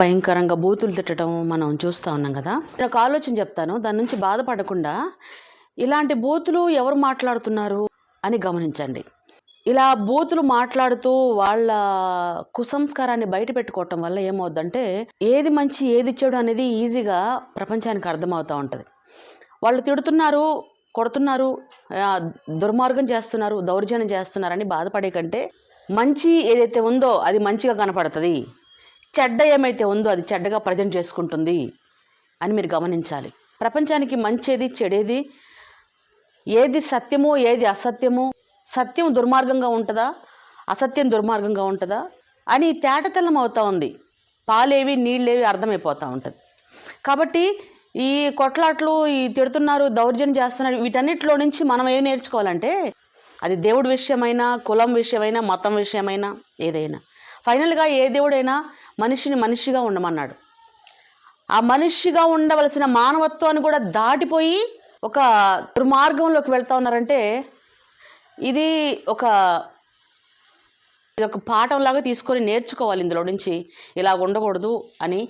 భయంకరంగా బూతులు తిట్టడం మనం చూస్తూ ఉన్నాం కదా. నేను ఒక ఆలోచన చెప్తాను. దాని నుంచి బాధపడకుండా ఇలాంటి బూతులు ఎవరు మాట్లాడుతున్నారు అని గమనించండి. ఇలా బూతులు మాట్లాడుతూ వాళ్ళ కుసంస్కారాన్ని బయట పెట్టుకోవటం వల్ల ఏమవుద్దంటే ఏది మంచి ఏది చెడు అనేది ఈజీగా ప్రపంచానికి అర్థమవుతూ ఉంటుంది. వాళ్ళు తిడుతున్నారు కొడుతున్నారు దుర్మార్గం చేస్తున్నారు దౌర్జన్యం చేస్తున్నారని బాధపడే కంటే మంచి ఏదైతే ఉందో అది మంచిగా కనపడుతుంది. చెడ్డ ఏమైతే ఉందో అది చెడ్డగా ప్రజెంట్ చేసుకుంటుంది అని మీరు గమనించాలి. ప్రపంచానికి మంచేది చెడేది ఏది సత్యమో ఏది అసత్యమో సత్యం దుర్మార్గంగా ఉంటుందా అసత్యం దుర్మార్గంగా ఉంటుందా అని తేటతెల్లం అవుతూ ఉంది. పాలేవి నీళ్ళేవి అర్థమైపోతూ ఉంటుంది. కాబట్టి ఈ కొట్లాట్లు ఈ తిడుతున్నారు దౌర్జన్యం చేస్తున్నారు వీటన్నిటిలో నుంచి మనం ఏం నేర్చుకోవాలంటే అది దేవుడి విషయమైనా కులం విషయమైనా మతం విషయమైనా ఏదైనా. ఫైనల్గా ఏ దేవుడైనా మనిషిని మనిషిగా ఉండమన్నాడు. ఆ మనిషిగా ఉండవలసిన మానవత్వాన్ని కూడా దాటిపోయి ఒక దుర్మార్గంలోకి వెళ్తా ఉన్నారంటే ఇది ఒక ఇది ఒక పాఠంలాగా తీసుకొని నేర్చుకోవాలి ఇందులో నుంచి. ఇలా ఉండకూడదు అని